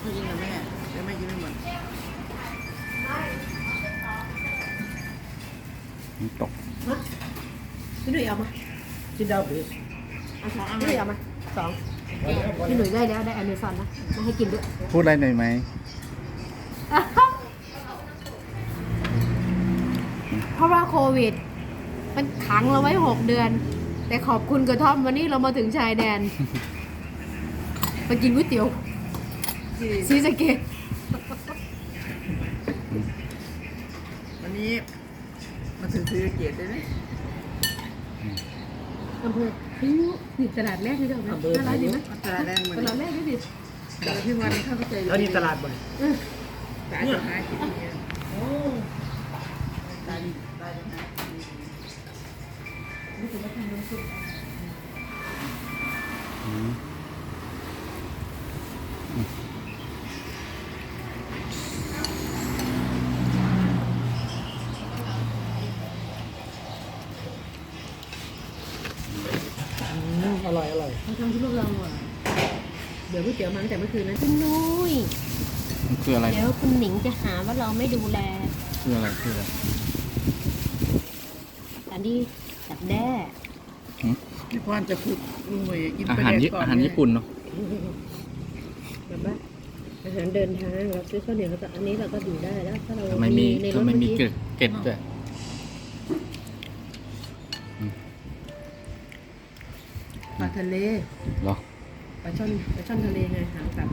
ไม่กินกับแม่แต่แม่กินไม่หมดน้ำตกพี่หนุ่ยเอามากินดาวบีสเอาสองพี่หนุ่ยเอามาสองพี่หนุ่ยได้แล้วได้อเมซอนนะไม่ให้กินด้วย พูดอะไรหน่อยไหม เพราะว่าโควิด มันขังเราไว้หกเดือน แต่ขอบคุณกระท่อมวันนี้เรามาถึงชายแดน ไปกินก๋วยเตี๋ยว ซีสะเกตวันนี้มาถึงซื้อเกียรติได้ไหมอำเภอพิ้วนี่ตลาดแรกที่เราไหมอำเภอน่ารักดีไหมตลาดแรกมันตลาดแรกด้วยดิเดี๋ยวพี่วันเข้าใจแล้วนี่ตลาดบ่อยเออตลาดจะหากินเนี่ยโอ้ตลาดตลาดจะหากินอืมอ ร่อยอร่อยเราทำที่พวกเราอะเดี๋ยวก๋วยเตี๋ยวมาตั้งแต่เมื่อคืนนะคุณนุ้ยมันคืออะไร เดี๋ยวคุณหนิงจะหาว่าเราไม่ดูแลคืออะไร คืออะไรอันนี้ดับแด้พี่พรจะฝึกลุงหน่วยกินอาไปหารแดกญี่ก่อนอาหารญี่ปุ่นเนาะแบบว่าอาหารเดินทางเราซื้อข้าวเหนียวกับอันนี้เราก็อยู่ได้แล้วถ้าเราทำไมมีในรถทำไมเมื่อมีกี้เกล็ดเกล็ดด้วย ปลาทะเลเหรอปลาช่อนปลาช่อนทะเลไงหางกลับ